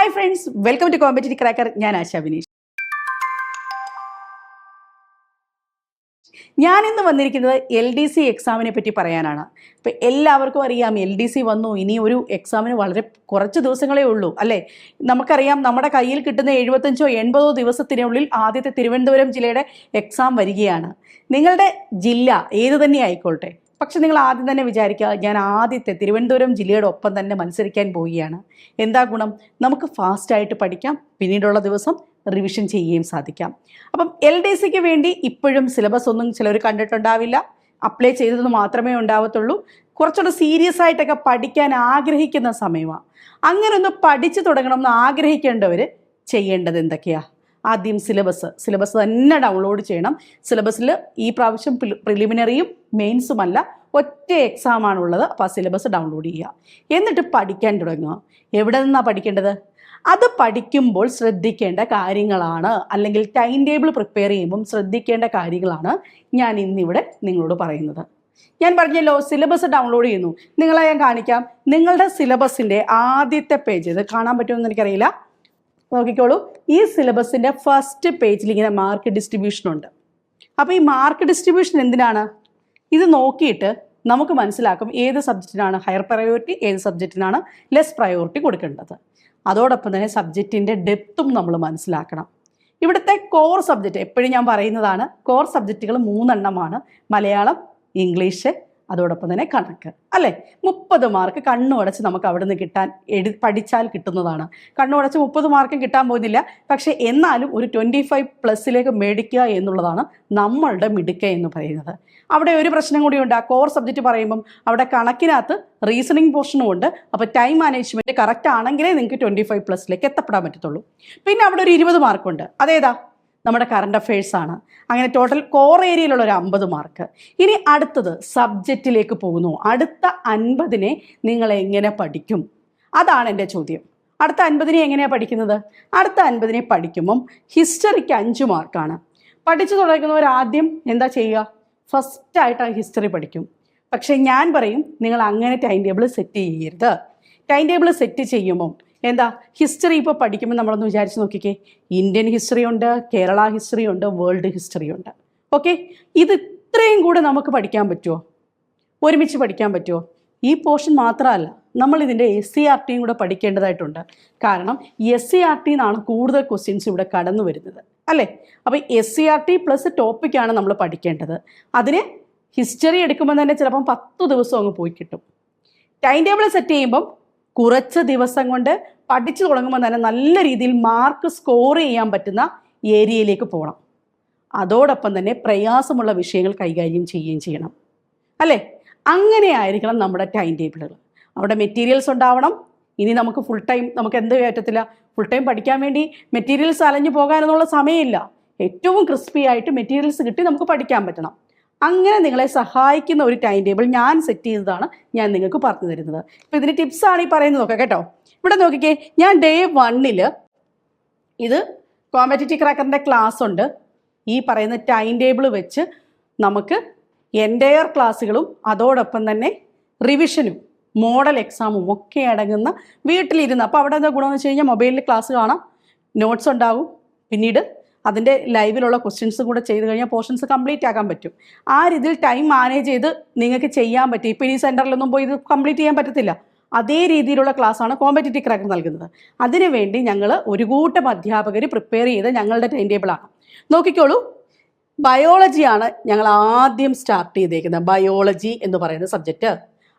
Hi friends welcome to competitive cracker ഞാൻ ആശാ വിനീഷ്. ഇന്ന് വന്നിരിക്കുന്നത് എൽ ഡി സി എക്സാമിനെ പറ്റി പറയാനാണ്. ഇപ്പം എല്ലാവർക്കും അറിയാം എൽ ഡി സി വന്നു. ഇനി ഒരു എക്സാമിന് വളരെ കുറച്ച് ദിവസങ്ങളേ ഉള്ളൂ അല്ലേ? നമുക്കറിയാം നമ്മുടെ കയ്യിൽ കിട്ടുന്ന എഴുപത്തഞ്ചോ എൺപതോ ദിവസത്തിനുള്ളിൽ ആദ്യത്തെ തിരുവനന്തപുരം ജില്ലയുടെ എക്സാം വരികയാണ്. നിങ്ങളുടെ ജില്ല ഏത് തന്നെ ആയിക്കോട്ടെ. പക്ഷെ നിങ്ങൾ ആദ്യം തന്നെ വിചാരിക്കുക ഞാൻ ആദ്യത്തെ തിരുവനന്തപുരം ജില്ലയുടെ ഒപ്പം തന്നെ മത്സരിക്കാൻ പോവുകയാണ്. എന്താ ഗുണം? നമുക്ക് ഫാസ്റ്റായിട്ട് പഠിക്കാം പിന്നീടുള്ള ദിവസം റിവിഷൻ ചെയ്യുകയും സാധിക്കാം. അപ്പം എൽ ഡി സിക്ക് വേണ്ടി ഇപ്പോഴും സിലബസ് ഒന്നും ചിലർ കണ്ടിട്ടുണ്ടാവില്ല. അപ്ലൈ ചെയ്തത് മാത്രമേ ഉണ്ടാവത്തുള്ളൂ. കുറച്ചുകൂടെ സീരിയസ് ആയിട്ടൊക്കെ പഠിക്കാൻ ആഗ്രഹിക്കുന്ന സമയമാണ്. അങ്ങനെ ഒന്ന് പഠിച്ചു തുടങ്ങണം എന്ന് ആഗ്രഹിക്കേണ്ടവർ ചെയ്യേണ്ടത് എന്തൊക്കെയാ? ആദ്യം സിലബസ്. സിലബസ് തന്നെ ഡൗൺലോഡ് ചെയ്യണം. സിലബസിൽ ഈ പ്രാവശ്യം പ്രിലിമിനറിയും മെയിൻസുമല്ല ഒറ്റ എക്സാം ആണുള്ളത് അപ്പോൾ ആ സിലബസ് ഡൗൺലോഡ് ചെയ്യുക. എന്നിട്ട് പഠിക്കാൻ തുടങ്ങുക. എവിടെ നിന്നാണ് പഠിക്കേണ്ടത്? അത് പഠിക്കുമ്പോൾ ശ്രദ്ധിക്കേണ്ട കാര്യങ്ങളാണ്. അല്ലെങ്കിൽ ടൈം ടേബിൾ പ്രിപ്പയർ ചെയ്യുമ്പം ശ്രദ്ധിക്കേണ്ട കാര്യങ്ങളാണ് ഞാൻ ഇന്നിവിടെ നിങ്ങളോട് പറയുന്നത്. ഞാൻ പറഞ്ഞല്ലോ സിലബസ് ഡൗൺലോഡ് ചെയ്യുന്നു. നിങ്ങളെ ഞാൻ കാണിക്കാം. നിങ്ങളുടെ സിലബസിന്റെ ആദ്യത്തെ പേജ് ഇത് കാണാൻ പറ്റുമെന്ന് എനിക്കറിയില്ല. നോക്കിക്കോളൂ. ഈ സിലബസിന്റെ ഫസ്റ്റ് പേജിൽ ഇങ്ങനെ മാർക്ക് ഡിസ്ട്രിബ്യൂഷൻ ഉണ്ട്. അപ്പോൾ ഈ മാർക്ക് ഡിസ്ട്രിബ്യൂഷൻ എന്തിനാണ്? ഇത് നോക്കിയിട്ട് നമുക്ക് മനസ്സിലാക്കും ഏത് സബ്ജക്റ്റിനാണ് ഹയർ പ്രയോറിറ്റി ഏത് സബ്ജക്റ്റിനാണ് ലെസ് പ്രയോറിറ്റി കൊടുക്കേണ്ടത്. അതോടൊപ്പം തന്നെ സബ്ജക്റ്റിന്റെ ഡെപ്തും നമ്മൾ മനസ്സിലാക്കണം. ഇവിടുത്തെ കോർ സബ്ജക്റ്റ് എപ്പോഴും ഞാൻ പറയുന്നതാണ് കോർ സബ്ജക്റ്റുകൾ മൂന്നെണ്ണമാണ്. മലയാളം ഇംഗ്ലീഷ് അതോടൊപ്പം തന്നെ കണക്ക് അല്ലേ? മുപ്പത് മാർക്ക് കണ്ണു അടച്ച് നമുക്ക് അവിടെ നിന്ന് കിട്ടാൻ എഴു പഠിച്ചാൽ കിട്ടുന്നതാണ്. കണ്ണു അടച്ച് മുപ്പത് മാർക്കും കിട്ടാൻ പോകുന്നില്ല. പക്ഷേ എന്നാലും ഒരു ട്വന്റി ഫൈവ് പ്ലസ്സിലേക്ക് മേടിക്കുക എന്നുള്ളതാണ് നമ്മളുടെ മിടുക്ക എന്ന് പറയുന്നത്. അവിടെ ഒരു പ്രശ്നം കൂടിയുണ്ട് ആ കോർ സബ്ജക്റ്റ് പറയുമ്പം അവിടെ കണക്കിനകത്ത് റീസണിങ് പോർഷനും ഉണ്ട്. അപ്പോൾ ടൈം മാനേജ്മെന്റ് കറക്റ്റ് ആണെങ്കിലേ നിങ്ങൾക്ക് ട്വന്റി ഫൈവ് പ്ലസ്സിലേക്ക് എത്തപ്പെടാൻ പറ്റത്തുള്ളൂ. പിന്നെ അവിടെ ഒരു ഇരുപത് മാർക്കുണ്ട് അതേതാ? നമ്മുടെ കറണ്ട് അഫയേഴ്സ് ആണ്. അങ്ങനെ ടോട്ടൽ കോർ ഏരിയയിലുള്ള ഒരു അമ്പത് മാർക്ക് ഇനി അടുത്തത് സബ്ജക്റ്റിലേക്ക് പോകുന്നു. അടുത്ത അൻപതിനെ നിങ്ങൾ എങ്ങനെ പഠിക്കും? അതാണ് എന്റെ ചോദ്യം. അടുത്ത അൻപതിനെ എങ്ങനെയാണ് പഠിക്കുന്നത്? അടുത്ത അൻപതിനെ പഠിക്കുമ്പം ഹിസ്റ്ററിക്ക് അഞ്ച് മാർക്കാണ് പഠിച്ചു തുടങ്ങുന്നവർ ആദ്യം എന്താ ചെയ്യുക? ഫസ്റ്റായിട്ട് ആ ഹിസ്റ്ററി പഠിക്കും. പക്ഷേ ഞാൻ പറയും നിങ്ങൾ അങ്ങനെ ടൈം ടേബിൾ സെറ്റ് ചെയ്യരുത്. ടൈം ടേബിൾ സെറ്റ് ചെയ്യുമ്പം എന്താ? ഹിസ്റ്ററി ഇപ്പോൾ പഠിക്കുമ്പോൾ നമ്മളൊന്ന് വിചാരിച്ച് നോക്കിക്കേ. ഇന്ത്യൻ ഹിസ്റ്ററി ഉണ്ട് കേരള ഹിസ്റ്ററി ഉണ്ട് വേൾഡ് ഹിസ്റ്ററി ഉണ്ട്. ഓക്കെ ഇത് ഇത്രയും കൂടെ നമുക്ക് പഠിക്കാൻ പറ്റുമോ ഒരുമിച്ച് പഠിക്കാൻ പറ്റുമോ ഈ പോർഷൻ മാത്രമല്ല നമ്മൾ ഇതിന്റെ എസ് സി ആർ ടിയും കൂടെ പഠിക്കേണ്ടതായിട്ടുണ്ട്. കാരണം എസ് സി ആർ ടി എന്നാണ് കൂടുതൽ ക്വസ്റ്റ്യൻസ് ഇവിടെ കടന്നു വരുന്നത്. അല്ലേ? അപ്പോൾ S C R T plus ടോപ്പിക്കാണ് നമ്മൾ പഠിക്കേണ്ടത്. അതിന് ഹിസ്റ്ററി എടുക്കുമ്പോൾ തന്നെ ചിലപ്പം പത്ത് ദിവസം അങ്ങ് പോയി കിട്ടും. ടൈം ടേബിൾ സെറ്റ് ചെയ്യുമ്പം കുറച്ച് ദിവസം കൊണ്ട് പഠിച്ചു തുടങ്ങുമ്പോൾ തന്നെ നല്ല രീതിയിൽ മാർക്ക് സ്കോർ ചെയ്യാൻ പറ്റുന്ന ഏരിയയിലേക്ക് പോകണം. അതോടൊപ്പം തന്നെ പ്രയാസമുള്ള വിഷയങ്ങൾ കൈകാര്യം ചെയ്യുകയും ചെയ്യണം. അല്ലേ? അങ്ങനെ ആയിരിക്കണം നമ്മുടെ ടൈം ടേബിളുകൾ അവിടെ മെറ്റീരിയൽസ് ഉണ്ടാവണം. ഇനി നമുക്ക് ഫുൾ ടൈം നമുക്ക് എന്ത് പറ്റത്തില്ല ഫുൾ ടൈം പഠിക്കാൻ വേണ്ടി മെറ്റീരിയൽസ് അലഞ്ഞു പോകാനെന്നുള്ള സമയമില്ല. ഏറ്റവും ക്രിസ്പി ആയിട്ട് മെറ്റീരിയൽസ് കിട്ടി നമുക്ക് പഠിക്കാൻ പറ്റണം. അങ്ങനെ നിങ്ങളെ സഹായിക്കുന്ന ഒരു ടൈം ടേബിൾ ഞാൻ സെറ്റ് ചെയ്തതാണ് ഞാൻ നിങ്ങൾക്ക് പറഞ്ഞു തരുന്നത്. ഇപ്പം ഇതിന് ടിപ്സാണ് ഈ പറയുന്നത് നോക്കാം കേട്ടോ. ഇവിടെ നോക്കിക്കേ ഞാൻ ഡേ വണ്ണിൽ ഇത് കോമ്പറ്റേറ്റീവ് ക്രാക്കറിന്റെ ക്ലാസ് ഉണ്ട്. ഈ പറയുന്ന ടൈം ടേബിൾ വെച്ച് നമുക്ക് എന്റെയർ ക്ലാസ്സുകളും അതോടൊപ്പം തന്നെ റിവിഷനും മോഡൽ എക്സാമും ഒക്കെ അടങ്ങുന്ന വീട്ടിലിരുന്ന്. അപ്പോൾ അവിടെ എന്താ ഗുണമെന്ന് വെച്ച് കഴിഞ്ഞാൽ മൊബൈലിൽ ക്ലാസ് കാണാം നോട്ട്സ് ഉണ്ടാകും പിന്നീട് അതിന്റെ ലൈവിലുള്ള ക്വസ്റ്റ്യൻസും കൂടെ ചെയ്ത് കഴിഞ്ഞാൽ പോർഷൻസ് കംപ്ലീറ്റ് ആക്കാൻ പറ്റും. ആ രീതിയിൽ ടൈം മാനേജ് ചെയ്ത് നിങ്ങൾക്ക് ചെയ്യാൻ പറ്റും. ഇപ്പോൾ ഈ സെന്ററിലൊന്നും പോയി ഇത് കംപ്ലീറ്റ് ചെയ്യാൻ പറ്റത്തില്ല. അതേ രീതിയിലുള്ള ക്ലാസ്സാണ് കോമ്പറ്റേറ്റീവ് ക്രാക്കർ നൽകുന്നത്. അതിനുവേണ്ടി ഞങ്ങൾ ഒരു കൂട്ടം അധ്യാപകർ പ്രിപ്പയർ ചെയ്ത് ഞങ്ങളുടെ ടൈം ടേബിളാണ് നോക്കിക്കോളൂ. ബയോളജിയാണ് ഞങ്ങൾ ആദ്യം സ്റ്റാർട്ട് ചെയ്തേക്കുന്നത്. ബയോളജി എന്ന് പറയുന്ന സബ്ജക്റ്റ്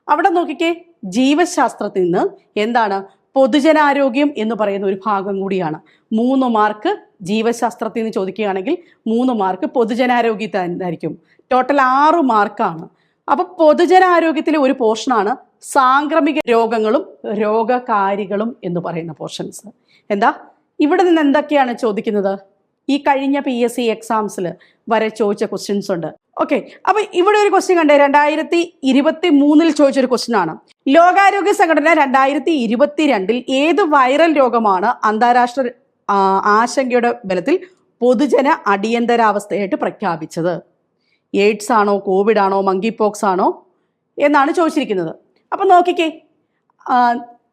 അവിടെ നോക്കിക്കേ ജീവശാസ്ത്രത്തിൽ നിന്ന് എന്താണ്? പൊതുജനാരോഗ്യം എന്ന് പറയുന്ന ഒരു ഭാഗം കൂടിയാണ്. മൂന്ന് മാർക്ക് ജീവശാസ്ത്രത്തിൽ നിന്ന് ചോദിക്കുകയാണെങ്കിൽ മൂന്ന് മാർക്ക് പൊതുജനാരോഗ്യത്തായിരിക്കും ടോട്ടൽ ആറ് മാർക്കാണ്. അപ്പോൾ പൊതുജനാരോഗ്യത്തിലെ ഒരു പോർഷനാണ് സാംക്രമിക രോഗങ്ങളും രോഗകാരികളും എന്ന് പറയുന്ന പോർഷൻസ് എന്താ? ഇവിടെ നിന്ന് എന്തൊക്കെയാണ് ചോദിക്കുന്നത്? ഈ കഴിഞ്ഞ പി എസ് സി എക്സാംസിൽ വരെ ചോദിച്ച ക്വസ്റ്റ്യൻസ് ഉണ്ട്. ഓക്കെ അപ്പൊ ഇവിടെ ഒരു ക്വസ്റ്റ്യൻ കണ്ടേ. രണ്ടായിരത്തി ഇരുപത്തി മൂന്നിൽ ചോദിച്ചൊരു ക്വസ്റ്റ്യൻ ആണ്. ലോകാരോഗ്യ സംഘടന രണ്ടായിരത്തി ഇരുപത്തിരണ്ടിൽ ഏത് വൈറൽ രോഗമാണ് അന്താരാഷ്ട്ര ആശങ്കയുടെ ബലത്തിൽ പൊതുജന അടിയന്തരാവസ്ഥയായിട്ട് പ്രഖ്യാപിച്ചത്. എയ്ഡ്സ് ആണോ കോവിഡ് ആണോ മങ്കി പോക്സ് ആണോ എന്നാണ് ചോദിച്ചിരിക്കുന്നത്. അപ്പം നോക്കിക്കേ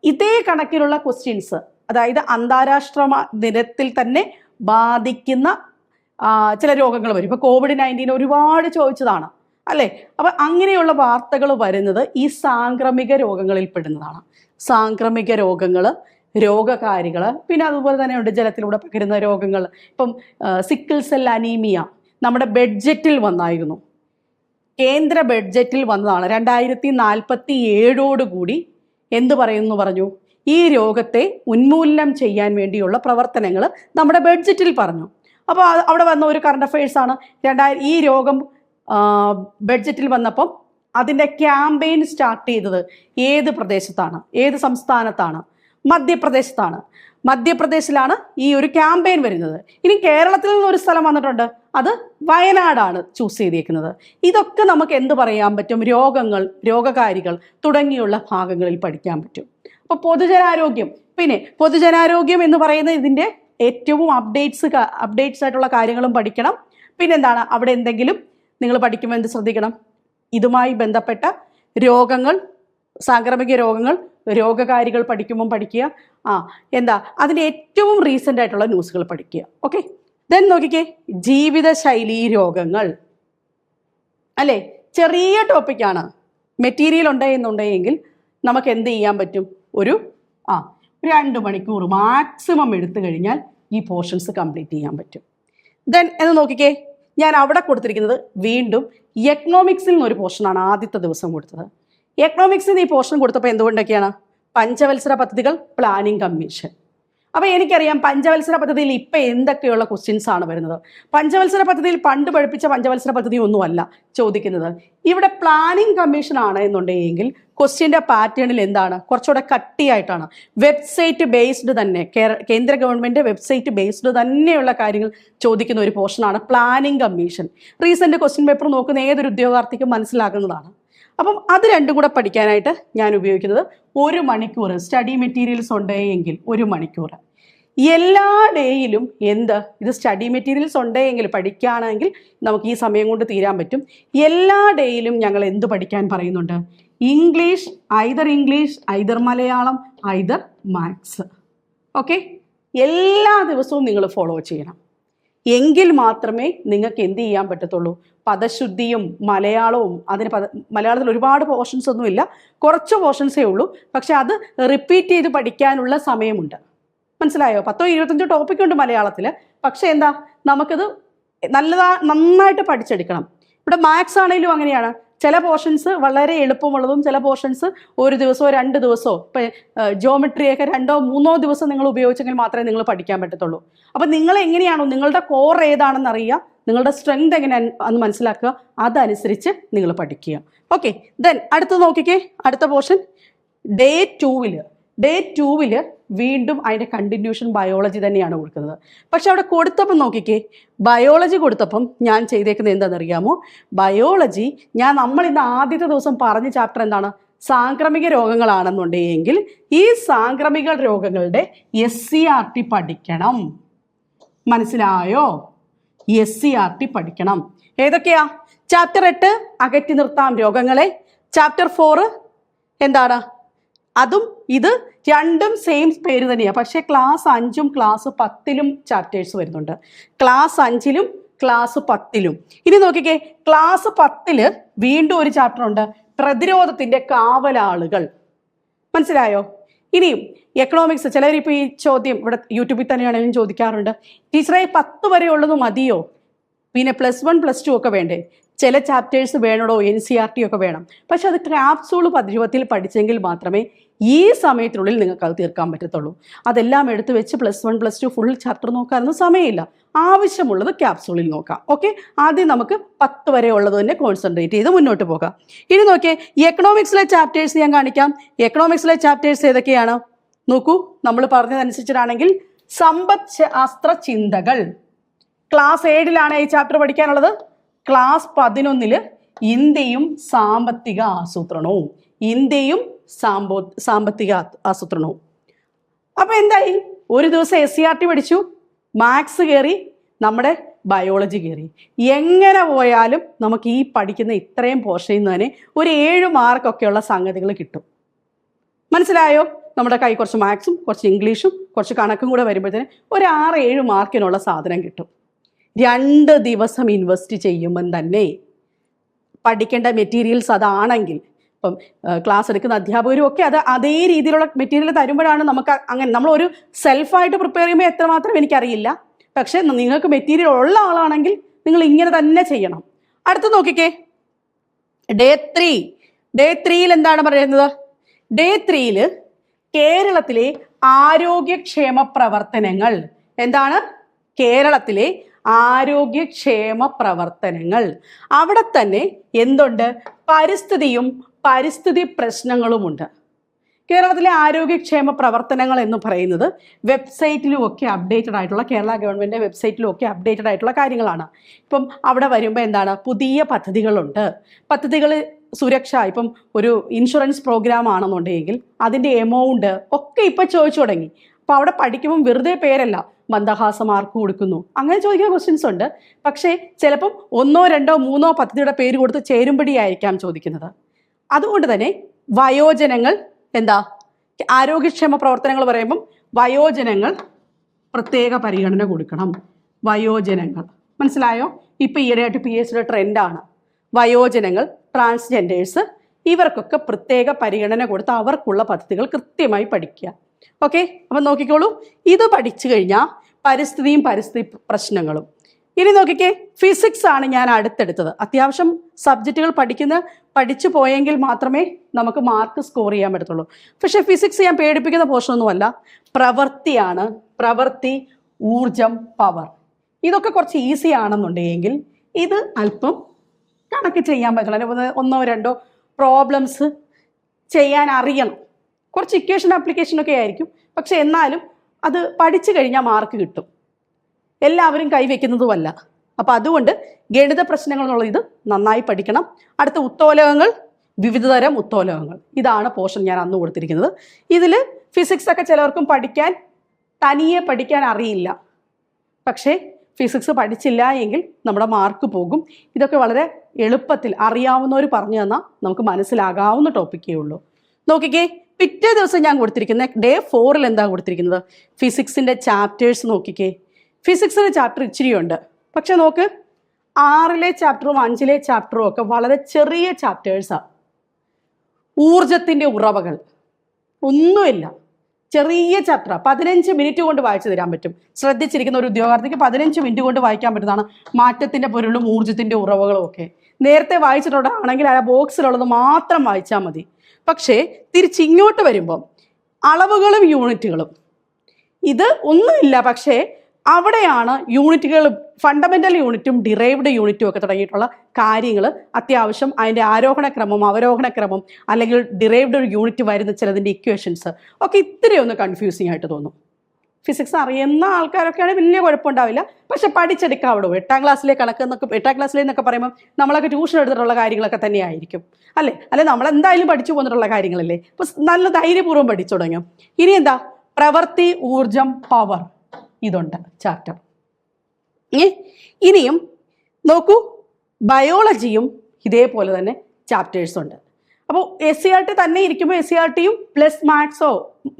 ഇതേ കണക്കിലുള്ള ക്വസ്റ്റ്യൻസ് അതായത് അന്താരാഷ്ട്ര നിരത്തിൽ തന്നെ ബാധിക്കുന്ന ചില രോഗങ്ങൾ വരും. ഇപ്പോൾ കോവിഡ് നയന്റീൻ ഒരുപാട് ചോദിച്ചതാണ് അല്ലേ? അപ്പം അങ്ങനെയുള്ള വാർത്തകൾ വരുന്നത് ഈ സാംക്രമിക രോഗങ്ങളിൽ പെടുന്നതാണ്. സാംക്രമിക രോഗങ്ങൾ രോഗകാരികൾ പിന്നെ അതുപോലെ തന്നെ ഉണ്ട് ജലത്തിലൂടെ പകരുന്ന രോഗങ്ങൾ ഇപ്പം സിക്കിൾ സെൽ അനീമിയ നമ്മുടെ ബഡ്ജറ്റിൽ വന്നായിരുന്നു. കേന്ദ്ര ബഡ്ജറ്റിൽ വന്നതാണ്. രണ്ടായിരത്തി നാൽപ്പത്തി ഏഴോടുകൂടി എന്ത് പറയുന്നു പറഞ്ഞു? ഈ രോഗത്തെ ഉന്മൂലനം ചെയ്യാൻ വേണ്ടിയുള്ള പ്രവർത്തനങ്ങൾ നമ്മുടെ ബഡ്ജറ്റിൽ പറഞ്ഞു. അപ്പോൾ അവിടെ വന്ന ഒരു കറണ്ട് അഫയേഴ്സാണ് രണ്ടായിരം ഈ രോഗം ബഡ്ജറ്റിൽ വന്നപ്പം അതിന്റെ ക്യാമ്പയിൻ സ്റ്റാർട്ട് ചെയ്തത് ഏത് പ്രദേശത്താണ്? ഏത് സംസ്ഥാനത്താണ്? മധ്യപ്രദേശത്താണ്. മധ്യപ്രദേശിലാണ് ഈ ഒരു ക്യാമ്പയിൻ വരുന്നത്. ഇനി കേരളത്തിൽ നിന്ന് ഒരു സ്ഥലം വന്നിട്ടുണ്ട്. അത് വയനാടാണ് ചൂസ് ചെയ്തിരിക്കുന്നത് ഇതൊക്കെ നമുക്ക് എന്ത് പറയാൻ പറ്റും? രോഗങ്ങൾ രോഗകാരികൾ തുടങ്ങിയുള്ള ഭാഗങ്ങളിൽ പഠിക്കാൻ പറ്റും. അപ്പോൾ പൊതുജനാരോഗ്യം. പിന്നെ പൊതുജനാരോഗ്യം എന്ന് പറയുന്ന ഇതിന്റെ ഏറ്റവും അപ്ഡേറ്റ്സ് അപ്ഡേറ്റ്സ് ആയിട്ടുള്ള കാര്യങ്ങളും പഠിക്കണം. പിന്നെന്താണ്? അവിടെ എന്തെങ്കിലും നിങ്ങൾ പഠിക്കുമ്പോൾ എന്ത് ശ്രദ്ധിക്കണം? ഇതുമായി ബന്ധപ്പെട്ട രോഗങ്ങൾ സാംക്രമിക രോഗങ്ങൾ രോഗകാരികൾ പഠിക്കുമ്പം പഠിക്കുക. ആ എന്താ? അതിന്റെ ഏറ്റവും റീസെന്റ് ആയിട്ടുള്ള ന്യൂസുകൾ പഠിക്കുക. ഓക്കെ ദെൻ നോക്കിക്കേ. ജീവിതശൈലി രോഗങ്ങൾ. അല്ലേ? ചെറിയ ടോപ്പിക്കാണ് മെറ്റീരിയൽ ഉണ്ടെന്നുണ്ടെങ്കിൽ നമുക്ക് എന്ത് ചെയ്യാൻ പറ്റും? ഒരു ആ രണ്ട് മണിക്കൂർ മാക്സിമം എടുത്തു കഴിഞ്ഞാൽ ഈ പോർഷൻസ് കംപ്ലീറ്റ് ചെയ്യാൻ പറ്റും. ദെൻ എന്ന് നോക്കിക്കേ. ഞാൻ അവിടെ കൊടുത്തിരിക്കുന്നത് വീണ്ടും എക്കണോമിക്സിൽ നിന്നൊരു പോർഷനാണ് ആദ്യത്തെ ദിവസം കൊടുത്തത്. എക്കണോമിക്സിൽ നിന്ന് ഈ പോർഷൻ കൊടുത്തപ്പോൾ എന്തുകൊണ്ടൊക്കെയാണ്? പഞ്ചവത്സര പദ്ധതികൾ പ്ലാനിംഗ് കമ്മീഷൻ അപ്പോൾ എനിക്കറിയാം പഞ്ചവത്സര പദ്ധതിയിൽ ഇപ്പം എന്തൊക്കെയുള്ള ക്വസ്റ്റ്യൻസ് ആണ് വരുന്നത്. പഞ്ചവത്സര പദ്ധതിയിൽ പണ്ട് പഠിപ്പിച്ച പഞ്ചവത്സര പദ്ധതി ഒന്നുമല്ല ചോദിക്കുന്നത്. ഇവിടെ പ്ലാനിംഗ് കമ്മീഷൻ ആണ് എന്നുണ്ടെങ്കിൽ ക്വസ്റ്റ്യന്റെ പാറ്റേണിൽ എന്താണ്? കുറച്ചുകൂടെ കട്ടിയായിട്ടാണ്. വെബ്സൈറ്റ് ബേസ്ഡ് തന്നെ കേന്ദ്ര ഗവൺമെന്റ് വെബ്സൈറ്റ് ബേസ്ഡ് തന്നെയുള്ള കാര്യങ്ങൾ ചോദിക്കുന്ന ഒരു പോർഷനാണ് planning commission recent question paper നോക്കുന്ന ഏതൊരു ഉദ്യോഗാർത്ഥിക്കും മനസ്സിലാക്കുന്നതാണ് അപ്പം അത് രണ്ടും കൂടെ പഠിക്കാനായിട്ട് ഞാൻ ഉപയോഗിക്കുന്നത് ഒരു മണിക്കൂർ സ്റ്റഡി മെറ്റീരിയൽസ് ഉണ്ട് എങ്കിൽ ഒരു മണിക്കൂർ എല്ലാ ഡേയിലും എന്ത്? ഇത് സ്റ്റഡി മെറ്റീരിയൽസ് ഉണ്ടെങ്കിൽ പഠിക്കുകയാണെങ്കിൽ നമുക്ക് ഈ സമയം കൊണ്ട് തീരാൻ പറ്റും. എല്ലാ ഡേയിലും ഞങ്ങൾ എന്ത് പഠിക്കാൻ പറയുന്നുണ്ട്? English either English either Malayalam either maths okay എല്ലാ ദിവസവും നിങ്ങൾ ഫോളോ ചെയ്യണം. എങ്കിൽ മാത്രമേ നിങ്ങൾക്ക് എന്ത് ചെയ്യാൻ പറ്റത്തുള്ളൂ? പദശുദ്ധിയും മലയാളവും അതിന് പദ മലയാളത്തിൽ ഒരുപാട് പോർഷൻസ് ഒന്നുമില്ല. കുറച്ച് പോർഷൻസേ ഉള്ളൂ. പക്ഷെ അത് റിപ്പീറ്റ് ചെയ്ത് പഠിക്കാനുള്ള സമയമുണ്ട്. മനസ്സിലായോ? പത്തോ ഇരുപത്തഞ്ചോ ടോപ്പിക് ഉണ്ട് മലയാളത്തിൽ പക്ഷേ എന്താ? നമുക്കത് നല്ലതാ നന്നായിട്ട് പഠിച്ചെടുക്കണം. ഇവിടെ മാത്സ് ആണെങ്കിലും അങ്ങനെയാണ്. ചില പോർഷൻസ് വളരെ എളുപ്പമുള്ളതും ചില പോർഷൻസ് ഒരു ദിവസമോ രണ്ട് ദിവസമോ ഇപ്പം ജോമെട്രിയൊക്കെ രണ്ടോ മൂന്നോ ദിവസം നിങ്ങൾ ഉപയോഗിച്ചെങ്കിൽ മാത്രമേ നിങ്ങൾ പഠിക്കാൻ പറ്റത്തുള്ളൂ. അപ്പം നിങ്ങൾ എങ്ങനെയാണോ നിങ്ങളുടെ കോർ ഏതാണെന്ന് നിങ്ങളുടെ സ്ട്രെങ്ത് എങ്ങനെ എന്ന് മനസ്സിലാക്കുക അതനുസരിച്ച് നിങ്ങൾ പഠിക്കുക. ഓക്കെ ദെൻ അടുത്ത് നോക്കിക്കേ അടുത്ത പോർഷൻ ഡേ ടൂവിൽ ഡേ ടൂവിൽ വീണ്ടും അതിന്റെ കണ്ടിന്യൂഷൻ ബയോളജി തന്നെയാണ് കൊടുക്കുന്നത്. പക്ഷെ അവിടെ കൊടുത്തപ്പം നോക്കിക്കേ ബയോളജി കൊടുത്തപ്പം ഞാൻ ചെയ്തേക്കുന്നത് എന്താണെന്നറിയാമോ? ബയോളജി ഞാൻ നമ്മൾ ഇന്ന് ആദ്യത്തെ ദിവസം പറഞ്ഞ ചാപ്റ്റർ എന്താണ്? സാംക്രമിക രോഗങ്ങളാണെന്നുണ്ടെങ്കിൽ ഈ സാംക്രമിക രോഗങ്ങളുടെ എസ് സി ആർ ടി പഠിക്കണം. മനസ്സിലായോ? എസ് സി ആർ ടി പഠിക്കണം. ഏതൊക്കെയാ? ചാപ്റ്റർ എട്ട് അകറ്റി നിർത്താം രോഗങ്ങളെ. ചാപ്റ്റർ ഫോറ് എന്താണ്? അതും ഇത് രണ്ടും സെയിം പേര് തന്നെയാണ് പക്ഷേ ക്ലാസ് അഞ്ചും ക്ലാസ് പത്തിലും ചാപ്റ്റേഴ്സ് വരുന്നുണ്ട്. ക്ലാസ് അഞ്ചിലും ക്ലാസ് പത്തിലും. ഇനി നോക്കിക്കേ ക്ലാസ് പത്തിൽ വീണ്ടും ഒരു ചാപ്റ്റർ ഉണ്ട്. പ്രതിരോധത്തിന്റെ കാവലാളുകൾ. മനസ്സിലായോ? ഇനിയും എക്കണോമിക്സ് ചിലരിപ്പോൾ ഈ ചോദ്യം ഇവിടെ യൂട്യൂബിൽ തന്നെയാണെങ്കിലും ചോദിക്കാറുണ്ട്. ടീച്ചറെ പത്ത് വരെ ഉള്ളത് മതിയോ? പിന്നെ പ്ലസ് വൺ പ്ലസ് ടു ഒക്കെ വേണ്ടേ? ചില ചാപ്റ്റേഴ്സ് വേണോ എൻ സി ആർ ടി ഒക്കെ വേണം. പക്ഷെ അത് ക്രാപ്സൂൾ പതിരൂപത്തിൽ പഠിച്ചെങ്കിൽ മാത്രമേ ഈ സമയത്തിനുള്ളിൽ നിങ്ങൾക്ക് അത് തീർക്കാൻ പറ്റത്തുള്ളൂ. അതെല്ലാം എടുത്ത് വെച്ച് plus one plus two full chapter നോക്കാനൊന്നും സമയമില്ല. ആവശ്യമുള്ളത് ക്യാപ്സൂളിൽ നോക്കാം. ഓക്കെ ആദ്യം നമുക്ക് പത്ത് വരെ ഉള്ളത് തന്നെ കോൺസെൻട്രേറ്റ് ചെയ്ത് മുന്നോട്ട് പോകാം. ഇനി നോക്കിയേ എക്കണോമിക്സിലെ ചാപ്റ്റേഴ്സ് ഞാൻ കാണിക്കാം. എക്കണോമിക്സിലെ ചാപ്റ്റേഴ്സ് ഏതൊക്കെയാണ്? നോക്കൂ നമ്മൾ പറഞ്ഞതനുസരിച്ചിട്ടാണെങ്കിൽ സമ്പദ് ശാസ്ത്ര ചിന്തകൾ. ക്ലാസ് ഏഴിലാണ് ഈ ചാപ്റ്റർ പഠിക്കാനുള്ളത്. ക്ലാസ് പതിനൊന്നിൽ ഇന്ത്യയും സാമ്പത്തിക ആസൂത്രണവും. ഇന്ത്യയും സാമ്പോ സാമ്പത്തിക ആസൂത്രണവും. അപ്പൊ എന്തായി? ഒരു ദിവസം എസ് സി ആർ ടി പഠിച്ചു. മാത്സ് കയറി നമ്മുടെ ബയോളജി കയറി എങ്ങനെ പോയാലും നമുക്ക് ഈ പഠിക്കുന്ന ഇത്രയും പോർഷനിൽ നിന്ന് തന്നെ ഒരു ഏഴ് മാർക്കൊക്കെയുള്ള സംഗതികൾ കിട്ടും. മനസ്സിലായോ? നമ്മുടെ കൈ കുറച്ച് മാത്സും കുറച്ച് ഇംഗ്ലീഷും കുറച്ച് കണക്കും കൂടെ വരുമ്പോഴത്തേന് ഒരു ആറ് ഏഴ് മാർക്കിനുള്ള സാധനം കിട്ടും. രണ്ട് ദിവസം ഇൻവെസ്റ്റ് ചെയ്യുമ്പം തന്നെ പഠിക്കേണ്ട മെറ്റീരിയൽസ് അതാണെങ്കിൽ ഇപ്പം ക്ലാസ് എടുക്കുന്ന അധ്യാപകരും ഒക്കെ അത് അതേ രീതിയിലുള്ള മെറ്റീരിയൽ തരുമ്പോഴാണ് നമുക്ക് അങ്ങനെ നമ്മളൊരു സെൽഫായിട്ട് പ്രിപ്പയർ ചെയ്യുമ്പോൾ എത്രമാത്രം എനിക്കറിയില്ല. പക്ഷേ നിങ്ങൾക്ക് മെറ്റീരിയൽ ഉള്ള ആളാണെങ്കിൽ നിങ്ങൾ ഇങ്ങനെ തന്നെ ചെയ്യണം. അടുത്ത് നോക്കിക്കേ. Day three. ഡേ ത്രീയിൽ എന്താണ് പറയുന്നത്? ഡേ ത്രീയിൽ കേരളത്തിലെ ആരോഗ്യക്ഷേമ പ്രവർത്തനങ്ങൾ. എന്താണ്? കേരളത്തിലെ ആരോഗ്യക്ഷേമ പ്രവർത്തനങ്ങൾ. അവിടെ തന്നെ എന്തുണ്ട്? പരിസ്ഥിതിയും പരിസ്ഥിതി പ്രശ്നങ്ങളുമുണ്ട്. കേരളത്തിലെ ആരോഗ്യക്ഷേമ പ്രവർത്തനങ്ങൾ എന്ന് പറയുന്നത് വെബ്സൈറ്റിലും ഒക്കെ അപ്ഡേറ്റഡ് ആയിട്ടുള്ള കേരള ഗവൺമെന്റ് വെബ്സൈറ്റിലും ഒക്കെ അപ്ഡേറ്റഡ് ആയിട്ടുള്ള കാര്യങ്ങളാണ്. ഇപ്പം അവിടെ വരുമ്പോൾ എന്താണ്? പുതിയ പദ്ധതികളുണ്ട്. പദ്ധതികൾ സുരക്ഷ ഇപ്പം ഒരു ഇൻഷുറൻസ് പ്രോഗ്രാം ആണെന്നുണ്ടെങ്കിൽ അതിന്റെ എമൗണ്ട് ഒക്കെ ഇപ്പം ചോദിച്ചു തുടങ്ങി. അപ്പോൾ അവിടെ പഠിക്കുമ്പം വെറുതെ പേരല്ല മന്ദഹാസ മാർക്ക് കൊടുക്കുന്നു. അങ്ങനെ ചോദിക്കുന്ന ക്വസ്റ്റ്യൻസ് ഉണ്ട്. പക്ഷേ ചിലപ്പം ഒന്നോ രണ്ടോ മൂന്നോ പദ്ധതിയുടെ പേര് കൊടുത്ത് ചേരുമ്പടിയായിരിക്കാം ചോദിക്കുന്നത്. അതുകൊണ്ട് തന്നെ വയോജനങ്ങൾ എന്താ? ആരോഗ്യക്ഷേമ പ്രവർത്തനങ്ങൾ പറയുമ്പം വയോജനങ്ങൾ പ്രത്യേക പരിഗണന കൊടുക്കണം. വയോജനങ്ങൾ. മനസ്സിലായോ? ഇപ്പം ഈയിടെയായിട്ട് പി സിയുടെ ട്രെൻഡാണ് വയോജനങ്ങൾ ട്രാൻസ്ജെൻഡേഴ്സ് ഇവർക്കൊക്കെ പ്രത്യേക പരിഗണന കൊടുത്ത് അവർക്കുള്ള പദ്ധതികൾ കൃത്യമായി പഠിക്കുക. ഓക്കെ അപ്പം നോക്കിക്കോളൂ. ഇത് പഠിച്ചു കഴിഞ്ഞാൽ പരിസ്ഥിതിയും പരിസ്ഥിതി പ്രശ്നങ്ങളും. ഇനി നോക്കിക്കേ ഫിസിക്സ് ആണ് ഞാൻ അടുത്തെടുത്തത്. അത്യാവശ്യം സബ്ജക്റ്റുകൾ പഠിക്കുന്ന പഠിച്ചു പോയെങ്കിൽ മാത്രമേ നമുക്ക് മാർക്ക് സ്കോർ ചെയ്യാൻ പറ്റത്തുള്ളൂ. പക്ഷേ ഫിസിക്സ് ഞാൻ പേടിപ്പിക്കുന്ന പോർഷനൊന്നുമല്ല പ്രവൃത്തിയാണ് പ്രവൃത്തി ഊർജം പവർ ഇതൊക്കെ കുറച്ച് ഈസി ആണെന്നുണ്ടെങ്കിൽ ഇത് അല്പം കണക്ക് ചെയ്യാൻ പറ്റണം. ഒന്നോ രണ്ടോ പ്രോബ്ലംസ് ചെയ്യാൻ അറിയണം. കുറച്ച് ഇക്വേഷൻ ആപ്ലിക്കേഷനൊക്കെ ആയിരിക്കും. പക്ഷെ എന്നാലും അത് പഠിച്ചു കഴിഞ്ഞാൽ മാർക്ക് കിട്ടും. എല്ലാവരും കൈവയ്ക്കുന്നതുമല്ല. അപ്പോൾ അതുകൊണ്ട് ഗണിത പ്രശ്നങ്ങൾ എന്നുള്ള ഇത് നന്നായി പഠിക്കണം. അടുത്ത ഉത്തോലകങ്ങൾ വിവിധതരം ഉത്തോലകങ്ങൾ. ഇതാണ് പോർഷൻ ഞാൻ അന്ന് കൊടുത്തിരിക്കുന്നത്. ഇതിൽ ഫിസിക്സ് ഒക്കെ ചിലവർക്കും പഠിക്കാൻ തനിയെ പഠിക്കാൻ അറിയില്ല. പക്ഷേ ഫിസിക്സ് പഠിച്ചില്ല എങ്കിൽ നമ്മുടെ മാർക്ക് പോകും. ഇതൊക്കെ വളരെ എളുപ്പത്തിൽ അറിയാവുന്നവർ പറഞ്ഞു തന്നാൽ നമുക്ക് മനസ്സിലാകാവുന്ന ടോപ്പിക്കേ ഉള്ളൂ. നോക്കിക്കേ പിറ്റേ ദിവസം ഞാൻ കൊടുത്തിരിക്കുന്ന ഡേ ഫോറിൽ എന്താ കൊടുത്തിരിക്കുന്നത്? ഫിസിക്സിന്റെ ചാപ്റ്റേഴ്സ് നോക്കിക്കേ. ഫിസിക്സിന്റെ ചാപ്റ്റർ ഇച്ചിരിയുണ്ട്. പക്ഷെ നോക്ക് ആറിലെ ചാപ്റ്ററും അഞ്ചിലെ ചാപ്റ്ററും ഒക്കെ വളരെ ചെറിയ ചാപ്റ്റേഴ്സാണ് ഊർജത്തിന്റെ ഉറവകൾ. ഒന്നുമില്ല. ചെറിയ ചാപ്റ്റർ പതിനഞ്ച് മിനിറ്റ് കൊണ്ട് വായിച്ചു തരാൻ പറ്റും. ശ്രദ്ധിച്ചിരിക്കുന്ന ഒരു ഉദ്യോഗാർത്ഥിക്ക് പതിനഞ്ച് മിനിറ്റ് കൊണ്ട് വായിക്കാൻ പറ്റുന്നതാണ് മാറ്റത്തിന്റെ പൊരുളും ഊർജത്തിന്റെ ഉറവകളും ഒക്കെ. നേരത്തെ വായിച്ചിട്ടുള്ളതാണെങ്കിൽ ആ ബോക്സിലുള്ളത് മാത്രം വായിച്ചാൽ മതി. പക്ഷേ തിരിച്ചിങ്ങോട്ട് വരുമ്പം അളവുകളും യൂണിറ്റുകളും ഇത് ഒന്നുമില്ല. പക്ഷേ അവിടെയാണ് യൂണിറ്റുകൾ ഫണ്ടമെന്റൽ യൂണിറ്റും ഡിറൈവ്ഡ് യൂണിറ്റും ഒക്കെ തുടങ്ങിയിട്ടുള്ള കാര്യങ്ങൾ അത്യാവശ്യം അതിന്റെ ആരോഹണ ക്രമം അവരോഹണ ക്രമം അല്ലെങ്കിൽ ഡിറൈവ്ഡ് ഒരു യൂണിറ്റ് വരുന്ന ചിലതിന്റെ ഇക്വേഷൻസ് ഒക്കെ ഇത്തിരി ഒന്ന് കൺഫ്യൂസിങ് ആയിട്ട് തോന്നും. ഫിസിക്സ് അറിയുന്ന ആൾക്കാരൊക്കെയാണ് വലിയ കുഴപ്പമുണ്ടാവില്ല. പക്ഷെ അവിടെ. എട്ടാം ക്ലാസ്സിലെ കണക്ക് എന്നൊക്കെ എട്ടാം ക്ലാസ്സിലെ എന്നൊക്കെ പറയുമ്പോൾ നമ്മളൊക്കെ ട്യൂഷൻ എടുത്തിട്ടുള്ള കാര്യങ്ങളൊക്കെ തന്നെയായിരിക്കും. അല്ലേ? അല്ലെ? നമ്മൾ എന്തായാലും പഠിച്ചു പോന്നിട്ടുള്ള കാര്യങ്ങളല്ലേ? അപ്പോൾ നല്ല ധൈര്യപൂർവം പഠിച്ചു തുടങ്ങും. ഇനി എന്താ? പ്രവൃത്തി ഊർജം പവർ ഇതുണ്ട്. ചാപ്റ്റർ ഇനിയും നോക്കൂ ബയോളജിയും ഇതേപോലെ തന്നെ ചാപ്റ്റേഴ്സ് ഉണ്ട്. അപ്പോൾ എസ് സി ആർ ടി തന്നെ ഇരിക്കുമ്പോൾ എസ് സി ആർ ടിയും പ്ലസ് മാത്സോ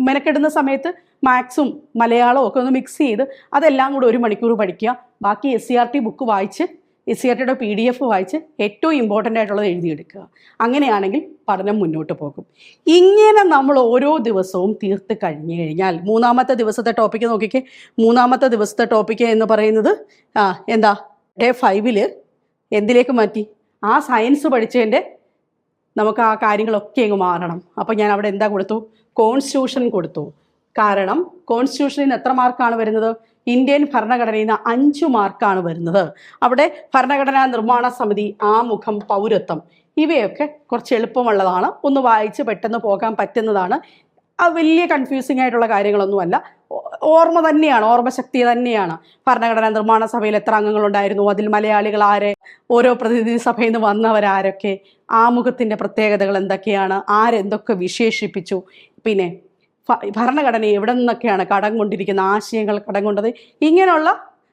മെനക്കെടുന്ന സമയത്ത് മാത്സും മലയാളവും ഒക്കെ ഒന്ന് മിക്സ് ചെയ്ത് അതെല്ലാം കൂടെ ഒരു മണിക്കൂർ പഠിക്കുക. ബാക്കി S C R T book വായിച്ച് എസ് സി ആർ ടിയുടെ പി ഡി എഫ് വായിച്ച് ഏറ്റവും ഇമ്പോർട്ടന്റ് ആയിട്ടുള്ളത് എഴുതിയെടുക്കുക. അങ്ങനെയാണെങ്കിൽ പഠനം മുന്നോട്ട് പോകും. ഇങ്ങനെ നമ്മൾ ഓരോ ദിവസവും തീർത്ത് കഴിഞ്ഞു കഴിഞ്ഞാൽ മൂന്നാമത്തെ ദിവസത്തെ ടോപ്പിക്ക് നോക്കിക്കേ. മൂന്നാമത്തെ ദിവസത്തെ ടോപ്പിക്ക് എന്ന് പറയുന്നത് ആ എന്താ? ഡേ ഫൈവിൽ എന്തിലേക്ക് മാറ്റി? ആ സയൻസ് പഠിച്ചതിന്റെ നമുക്ക് ആ കാര്യങ്ങളൊക്കെ അങ്ങ് മാറണം. അപ്പോൾ ഞാൻ അവിടെ എന്താ കൊടുത്തു? കോൺസ്റ്റിറ്റ്യൂഷൻ കൊടുത്തു. കാരണം കോൺസ്റ്റിറ്റ്യൂഷനിൽ എത്ര മാർക്കാണ് വരുന്നത്? ഇന്ത്യൻ ഭരണഘടനയിൽ നിന്ന് അഞ്ച് മാർക്കാണ് വരുന്നത്. അവിടെ ഭരണഘടനാ നിർമ്മാണ സമിതി ആമുഖം പൗരത്വം. ഇവയൊക്കെ കുറച്ച് എളുപ്പമുള്ളതാണ്. ഒന്ന് വായിച്ച് പെട്ടെന്ന് പോകാൻ പറ്റുന്നതാണ്. ആ വലിയ കൺഫ്യൂസിംഗ് ആയിട്ടുള്ള കാര്യങ്ങളൊന്നുമല്ല. ഓർമ്മ തന്നെയാണ് ഓർമ്മശക്തി തന്നെയാണ്. ഭരണഘടനാ നിർമ്മാണ സഭയിൽ എത്ര അംഗങ്ങളുണ്ടായിരുന്നു അതിൽ മലയാളികൾ ആരെ ഓരോ പ്രതിനിധി സഭയിൽ നിന്ന് വന്നവരാരൊക്കെ ആമുഖത്തിന്റെ പ്രത്യേകതകൾ എന്തൊക്കെയാണ് ആരെന്തൊക്കെ വിശേഷിപ്പിച്ചു. പിന്നെ ഭരണഘടന എവിടെ നിന്നൊക്കെയാണ് കടം കൊണ്ടിരിക്കുന്ന ആശയങ്ങൾ കടം കൊണ്ടത് ഇങ്ങനെയുള്ള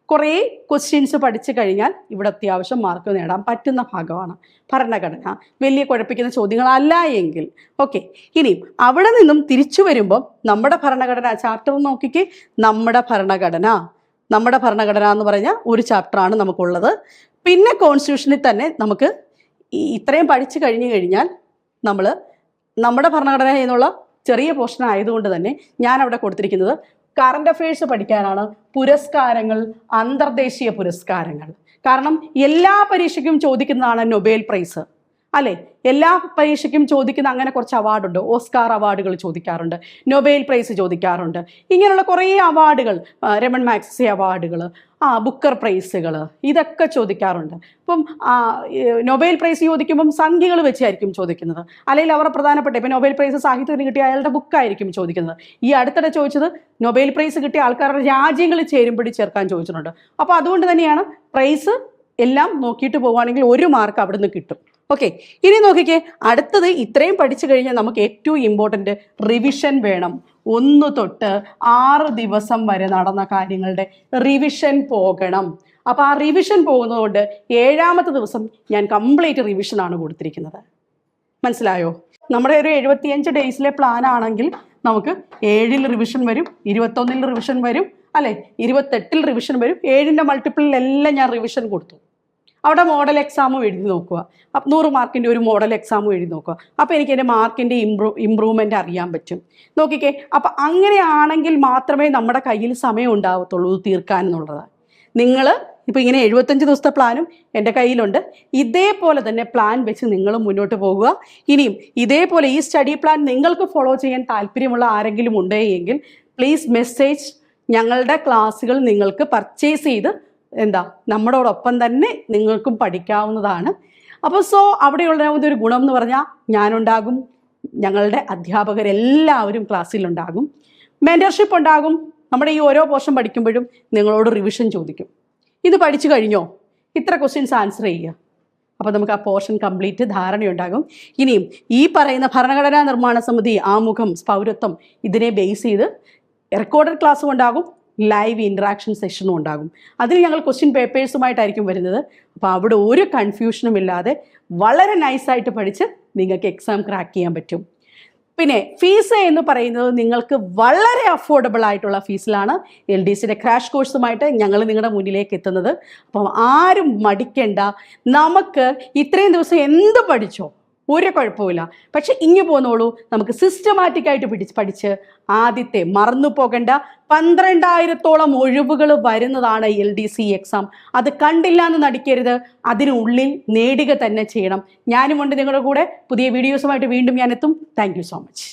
കുറേ ക്വസ്റ്റ്യൻസ് പഠിച്ചു കഴിഞ്ഞാൽ ഇവിടെ അത്യാവശ്യം മാർക്ക് നേടാൻ പറ്റുന്ന ഭാഗമാണ്. ഭരണഘടന. വലിയ കുഴപ്പിക്കുന്ന ചോദ്യങ്ങളല്ല എങ്കിൽ. ഓക്കെ ഇനിയും അവിടെ നിന്നും തിരിച്ചു വരുമ്പം നമ്മുടെ ഭരണഘടന ചാപ്റ്റർ നോക്കിക്കേ. നമ്മുടെ ഭരണഘടന. നമ്മുടെ ഭരണഘടന എന്ന് പറഞ്ഞ ഒരു ചാപ്റ്ററാണ് നമുക്കുള്ളത്. പിന്നെ കോൺസ്റ്റിറ്റ്യൂഷനിൽ തന്നെ നമുക്ക് ഇത്രയും പഠിച്ചു കഴിഞ്ഞു കഴിഞ്ഞാൽ നമ്മൾ നമ്മുടെ ഭരണഘടന എന്നുള്ള ചെറിയ പോർഷൻ ആയതുകൊണ്ട് തന്നെ ഞാൻ അവിടെ കൊടുത്തിരിക്കുന്നത് കറണ്ട് അഫയേഴ്സ് പഠിക്കാനാണ് പുരസ്കാരങ്ങൾ അന്തർദേശീയ പുരസ്കാരങ്ങൾ. കാരണം എല്ലാ പരീക്ഷയ്ക്കും ചോദിക്കുന്നതാണ് നൊബേൽ പ്രൈസ് അല്ലെ? എല്ലാ പരീക്ഷയ്ക്കും ചോദിക്കുന്ന അങ്ങനെ കുറച്ച് അവാർഡുണ്ട്. ഓസ്കാർ അവാർഡുകൾ ചോദിക്കാറുണ്ട്. നൊബേൽ പ്രൈസ് ചോദിക്കാറുണ്ട്. ഇങ്ങനെയുള്ള കുറേ അവാർഡുകൾ രമൺ മാക്സി അവാർഡുകൾ ആ ബുക്കർ പ്രൈസുകൾ ഇതൊക്കെ ചോദിക്കാറുണ്ട്. ഇപ്പം നൊബേൽ പ്രൈസ് ചോദിക്കുമ്പം സംഖ്യകൾ വെച്ചായിരിക്കും ചോദിക്കുന്നത്. അല്ലെങ്കിൽ അവരുടെ പ്രധാനപ്പെട്ട ഇപ്പം നൊബേൽ പ്രൈസ് സാഹിത്യത്തിന് കിട്ടിയ അയാളുടെ ബുക്കായിരിക്കും ചോദിക്കുന്നത്. ഈ അടുത്തിടെ ചോദിച്ചത് നൊബേൽ പ്രൈസ് കിട്ടിയ ആൾക്കാരുടെ രാജ്യങ്ങൾ ചേരുമ്പടി ചേർക്കാൻ ചോദിച്ചിട്ടുണ്ട്. അപ്പോൾ അതുകൊണ്ട് തന്നെയാണ് പ്രൈസ് എല്ലാം നോക്കിയിട്ട് പോവുകയാണെങ്കിൽ ഒരു മാർക്ക് അവിടെ നിന്ന് കിട്ടും. ഓക്കെ ഇനി നോക്കിക്കേ അടുത്തത് ഇത്രയും പഠിച്ചു കഴിഞ്ഞാൽ നമുക്ക് ഏറ്റവും ഇമ്പോർട്ടന്റ് റിവിഷൻ വേണം. ഒന്ന് തൊട്ട് ആറ് ദിവസം വരെ നടന്ന കാര്യങ്ങളുടെ റിവിഷൻ പോകണം. അപ്പോൾ ആ റിവിഷൻ പോകുന്നതുകൊണ്ട് ഏഴാമത്തെ ദിവസം ഞാൻ കംപ്ലീറ്റ് റിവിഷനാണ് കൊടുത്തിരിക്കുന്നത്. മനസ്സിലായോ? നമ്മുടെ ഒരു എഴുപത്തിയഞ്ച് ഡേയ്സിലെ പ്ലാൻ ആണെങ്കിൽ നമുക്ക് ഏഴിൽ റിവിഷൻ വരും ഇരുപത്തൊന്നിൽ റിവിഷൻ വരും അല്ലെ? ഇരുപത്തെട്ടിൽ റിവിഷൻ വരും ഏഴിന്റെ മൾട്ടിപ്പിളിലെല്ലാം ഞാൻ റിവിഷൻ കൊടുത്തു. അവിടെ മോഡൽ എക്സാമും എഴുതി നോക്കുക. നൂറ് മാർക്കിന്റെ ഒരു മോഡൽ എക്സാമും എഴുതി നോക്കുക. അപ്പോൾ എനിക്ക് എന്റെ മാർക്കിന്റെ ഇമ്പ്രൂ ഇമ്പ്രൂവ്മെന്റ് അറിയാൻ പറ്റും. നോക്കിക്കേ അപ്പം അങ്ങനെയാണെങ്കിൽ മാത്രമേ നമ്മുടെ കയ്യിൽ സമയം ഉണ്ടാവത്തുള്ളൂ തീർക്കാൻ എന്നുള്ളത് നിങ്ങൾ ഇപ്പോൾ ഇങ്ങനെ എഴുപത്തഞ്ച് ദിവസത്തെ പ്ലാനും എന്റെ കയ്യിലുണ്ട്. ഇതേപോലെ തന്നെ പ്ലാൻ വെച്ച് നിങ്ങൾ മുന്നോട്ട് പോകുക. ഇനിയും ഇതേപോലെ ഈ സ്റ്റഡി പ്ലാൻ നിങ്ങൾക്ക് ഫോളോ ചെയ്യാൻ താല്പര്യമുള്ള ആരെങ്കിലും ഉണ്ടെങ്കിൽ പ്ലീസ് മെസ്സേജ് ഞങ്ങളുടെ ക്ലാസ്സുകൾ നിങ്ങൾക്ക് പർച്ചേസ് ചെയ്ത് എന്താ നമ്മളോടൊപ്പം തന്നെ നിങ്ങൾക്കും പഠിക്കാവുന്നതാണ്. അപ്പോൾ സോ അവിടെയുള്ള ഒരു ഗുണം എന്ന് പറഞ്ഞാൽ ഞാനുണ്ടാകും ഞങ്ങളുടെ അധ്യാപകരെല്ലാവരും ക്ലാസ്സിലുണ്ടാകും. മെന്റർഷിപ്പ് ഉണ്ടാകും നമ്മുടെ ഈ ഓരോ പോർഷൻ പഠിക്കുമ്പോഴും നിങ്ങളോട് റിവിഷൻ ചോദിക്കും. ഇത് പഠിച്ചു കഴിഞ്ഞോ? ഇത്ര ക്വസ്റ്റ്യൻസ് ആൻസർ ചെയ്യുക. അപ്പോൾ നമുക്ക് ആ പോർഷൻ കംപ്ലീറ്റ് ധാരണയുണ്ടാകും. ഇനിയും ഈ പറയുന്ന ഭരണഘടനാ നിർമ്മാണ സമിതി ആമുഖം പൗരത്വം ഇതിനെ ബേസ് ചെയ്ത് റെക്കോർഡഡ് ക്ലാസ്സും ഉണ്ടാകും ലൈവ് ഇൻട്രാക്ഷൻ സെഷനും ഉണ്ടാകും. അതിൽ ഞങ്ങൾ ക്വസ്റ്റ്യൻ പേപ്പേഴ്സുമായിട്ടായിരിക്കും വരുന്നത്. അപ്പോൾ അവിടെ ഒരു കൺഫ്യൂഷനും ഇല്ലാതെ വളരെ നൈസായിട്ട് പഠിച്ച് നിങ്ങൾക്ക് എക്സാം ക്രാക്ക് ചെയ്യാൻ പറ്റും. പിന്നെ ഫീസ് എന്ന് പറയുന്നത് നിങ്ങൾക്ക് വളരെ അഫോർഡബിൾ ആയിട്ടുള്ള ഫീസിലാണ് എൽ ഡി സിയുടെ ക്രാഷ് കോഴ്സുമായിട്ട് ഞങ്ങൾ നിങ്ങളുടെ മുന്നിലേക്ക് എത്തുന്നത്. അപ്പം ആരും മടിക്കേണ്ട. നമുക്ക് ഇത്രയും ദിവസം എന്ത് പഠിച്ചോ ഒരു കുഴപ്പമില്ല പക്ഷെ ഇങ്ങു പോന്നോളൂ. നമുക്ക് സിസ്റ്റമാറ്റിക് ആയിട്ട് പിടിച്ച് പഠിച്ച് ആദ്യത്തെ മറന്നു പോകേണ്ട പന്ത്രണ്ടായിരത്തോളം ഒഴിവുകൾ വരുന്നതാണ് എൽ ഡി സി എക്സാം അത് കണ്ടില്ല എന്ന് നടിക്കരുത്. അതിനുള്ളിൽ നേടുക തന്നെ ചെയ്യണം. ഞാനും ഞാനുമുണ്ട് നിങ്ങളുടെ കൂടെ. പുതിയ വീഡിയോസുമായിട്ട് വീണ്ടും ഞാൻ എത്തും താങ്ക് സോ മച്ച്